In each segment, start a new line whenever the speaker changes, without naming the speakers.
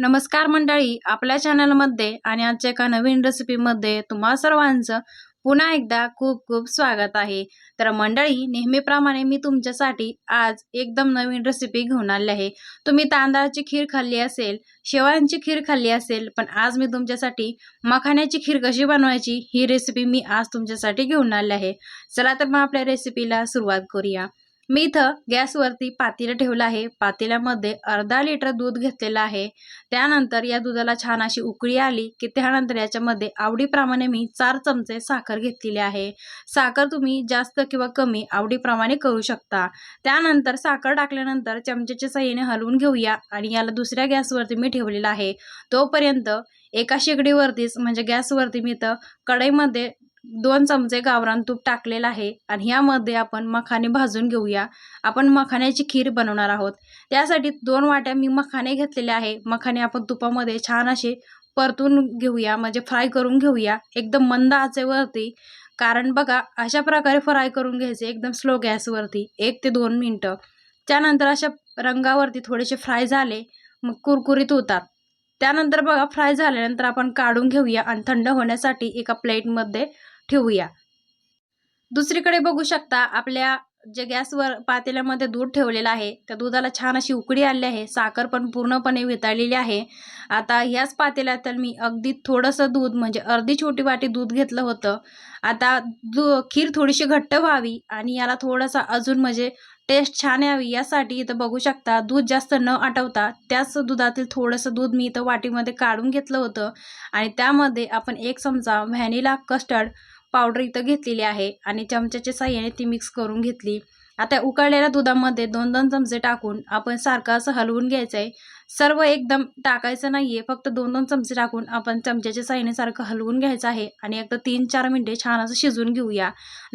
नमस्कार मंडळी आपल्या चॅनलमध्ये आणि आजच्या एका नवीन रेसिपीमध्ये तुम्हा सर्वांचं पुन्हा एकदा खूप खूप स्वागत आहे. तर मंडळी नेहमीप्रमाणे मी तुमच्यासाठी आज एकदम नवीन रेसिपी घेऊन आली आहे. तुम्ही तांदळाची खीर खाल्ली असेल शेवयांची खीर खाल्ली असेल पण आज मी तुमच्यासाठी मखाण्याची खीर कशी बनवायची ही रेसिपी मी आज तुमच्यासाठी घेऊन आली आहे. चला तर मग आपल्या रेसिपीला सुरुवात करूया. मी इथं गॅसवरती पातेलं ठेवलं आहे. पातेल्यामध्ये अर्धा लिटर दूध घेतलेलं आहे. त्यानंतर या दुधाला छान अशी उकळी आली की त्यानंतर याच्यामध्ये आवडीप्रमाणे मी चार चमचे साखर घेतलेली आहे. साखर तुम्ही जास्त किंवा कमी आवडीप्रमाणे करू शकता. त्यानंतर साखर टाकल्यानंतर चमच्याच्या सहाय्याने हलवून घेऊया आणि याला दुसऱ्या गॅसवरती मी ठेवलेला आहे. तोपर्यंत एका शेगडीवरतीच म्हणजे गॅसवरती मी इथं कढईमध्ये दोन चमचे गावरान तूप टाकलेलं आहे आणि ह्यामध्ये आपण मखाने भाजून घेऊया. आपण मखाण्याची खीर बनवणार आहोत. त्यासाठी दोन वाट्या मी मखाने घेतलेले आहे. मखाने आपण तुपामध्ये छान असे परतून घेऊया म्हणजे फ्राय करून घेऊया. एकदम मंद आचेवरती. कारण बघा अशा प्रकारे फ्राय करून घ्यायचे एकदम स्लो गॅसवरती एक ते दोन मिनटं. त्यानंतर अशा रंगावरती थोडेसे फ्राय झाले मग कुरकुरीत होतात. त्यानंतर बघा फ्राय झाल्यानंतर आपण काढून घेऊया आणि थंड होण्यासाठी एका प्लेटमध्ये ठेवूया. दुसरीकडे बघू शकता आपल्या जे गॅसवर पातेल्यामध्ये दूध ठेवलेलं आहे त्या दुधाला छान अशी उकडी आली आहे साखर पण पूर्णपणे वितळलेली आहे. आता ह्याच पातेल्यात मी अगदी थोडंसं दूध म्हणजे अर्धी छोटी वाटी दूध घेतलं होतं. आता दू खीर थोडीशी घट्ट व्हावी आणि याला थोडंसं अजून म्हणजे टेस्ट छान यावी यासाठी इथं बघू शकता दूध जास्त न आटवता त्याच दुधातील थोडंसं दूध मी इथं वाटीमध्ये काढून घेतलं होतं. आणि त्यामध्ये आपण एक चमचा व्हॅनिला कस्टर्ड पावडर इथं घेतलेली आहे आणि चमच्याच्या साह्याने ती मिक्स करून घेतली. आता उकळलेल्या दुधामध्ये दोन दोन चमचे टाकून आपण सारखं असं हलवून घ्यायचं आहे सर्व एकदम टाकायचं नाही आहे फक्त दोन दोन चमचे टाकून आपण चमच्याच्या साईने सारखं हलवून घ्यायचं आहे आणि एकदा तीन चार मिनटे छान असं शिजवून घेऊया.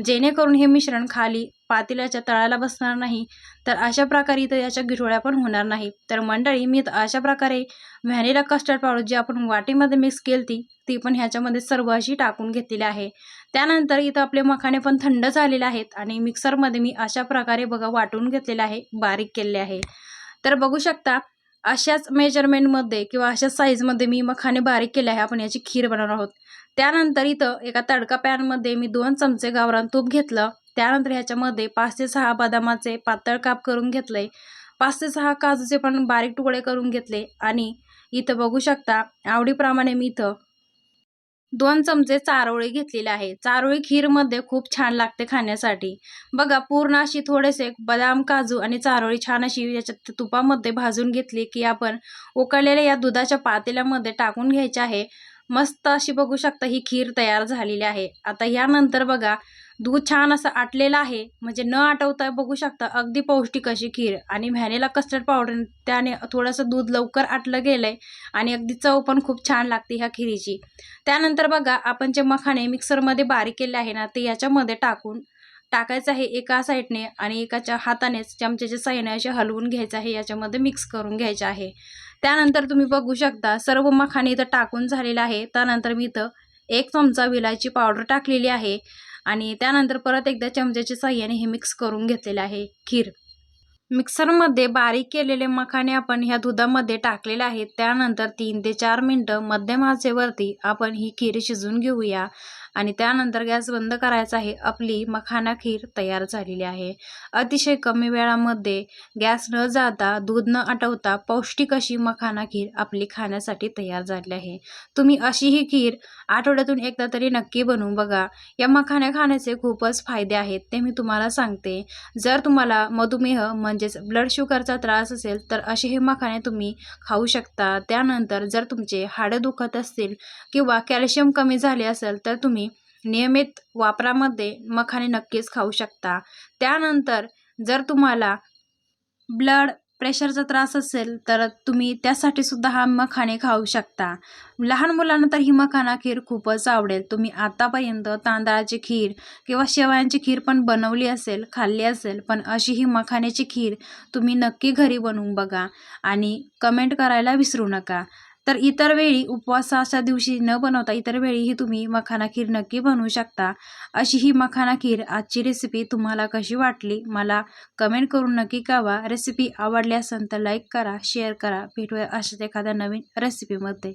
जेणेकरून हे मिश्रण खाली पातेल्याच्या तळाला बसणार नाही तर अशा प्रकारे इथं याच्या गिठोळ्या पण होणार नाही. तर मंडळी मी अशा प्रकारे व्हॅनिला कस्टर्ड पावडर जी आपण वाटीमध्ये मिक्स केली ती ती पण ह्याच्यामध्ये सर्व अशी टाकून घेतलेली आहे. त्यानंतर इथं आपले मखाने पण थंड झालेले आहेत आणि मिक्सरमध्ये मी अशा प्रकारे बघा वाटून घेतलेले आहे बारीक केले आहे. तर बघू शकता अशाच मेजरमेंटमध्ये किंवा अशाच साईजमध्ये मी मखाने बारीक केले आहे आपण याची खीर बनवणार आहोत. त्यानंतर इथं एका तडका पॅनमध्ये मी दोन चमचे गावरान तूप घेतलं. त्यानंतर ह्याच्यामध्ये पाच ते सहा बदामाचे पातळ काप करून घेतले. पाच ते सहा काजूचे पण बारीक तुकडे करून घेतले. आणि इथं बघू शकता आवडीप्रमाणे मी इथं दोन चमचे चारोळी घेतलेले आहे. चारोळी खीरमध्ये खूप छान लागते खाण्यासाठी. बघा पूर्ण अशी थोडेसे बदाम काजू आणि चारोळी छान अशी याच्यात तुपामध्ये भाजून घेतली की आपण उकळलेल्या या दुधाच्या पातेल्यामध्ये टाकून घ्यायचे आहे. मस्त अशी बघू शकता ही खीर तयार झालेली आहे. आता यानंतर बघा दूध छान असं आटलेलं आहे. म्हणजे न आटवता बघू शकता अगदी पौष्टिक अशी खीर. आणि व्हॅनिला कस्टर्ड पावडर त्याने थोडंसं दूध लवकर आटलं गेलं आहे आणि अगदी चव पण खूप छान लागते ह्या खिरीची. त्यानंतर बघा आपण जे मखाने मिक्सरमध्ये बारीक केले आहे ना ते याच्यामध्ये टाकून टाकायचं आहे एका साईडने आणि एकाच्या हातानेच चमच्याच्या साईने असे हलवून घ्यायचं आहे. याच्यामध्ये मिक्स करून घ्यायचे आहे. त्यानंतर तुम्ही बघू शकता सर्व मखाने इथं टाकून झालेलं आहे. त्यानंतर मी इथं एक चमचा विलायची पावडर टाकलेली आहे. आणि त्यानंतर परत एकदा चमच्याच्या साह्याने हे मिक्स करून घेतलेले आहे खीर. मिक्सरमध्ये बारीक केलेले मखाने आपण ह्या दुधामध्ये टाकलेले आहेत. त्यानंतर तीन ते चार मिनटं मध्यम आचेवरती आपण ही खीर शिजवून घेऊया. आणि त्यानंतर गॅस बंद करायचा आहे. आपली मखाना खीर तयार झालेली आहे. अतिशय कमी वेळामध्ये गॅस न जाता दूध न आटवता पौष्टिक अशी मखाना खीर आपली खाण्यासाठी तयार झाली आहे. तुम्ही अशी ही खीर आठवड्यातून एकदा तरी नक्की बनवून बघा. या मखाण्या खाण्याचे खूपच फायदे आहेत ते मी तुम्हाला सांगते. जर तुम्हाला मधुमेह म्हणजेच ब्लड शुगरचा त्रास असेल तर असे हे मखाने तुम्ही खाऊ शकता. त्यानंतर जर तुमचे हाडं दुखत असतील किंवा कॅल्शियम कमी झाले असेल तर तुम्ही नियमित वापरामध्ये मखाने नक्कीच खाऊ शकता. त्यानंतर जर तुम्हाला ब्लड प्रेशरचा त्रास असेल तर तुम्ही त्यासाठी सुद्धा हा मखाणे खाऊ शकता. लहान मुलांना तर ही मखाना खीर खूपच आवडेल. तुम्ही आतापर्यंत तांदळाची खीर किंवा शेवयांची खीर पण बनवली असेल खाल्ली असेल पण अशी ही मखाण्याची खीर तुम्ही नक्की घरी बनवून बघा आणि कमेंट करायला विसरू नका. तर इतर वेळी उपवासाच्या दिवशी न बनवता इतर वेळीही तुम्ही मखाना खीर नक्की बनवू शकता. अशी ही मखाना खीर आजची रेसिपी तुम्हाला कशी वाटली? मला कमेंट करून नक्की कळवा. रेसिपी आवडली असेल तर लाईक करा शेअर करा. भेटूया अशाच एखाद्या नवीन रेसिपीमध्ये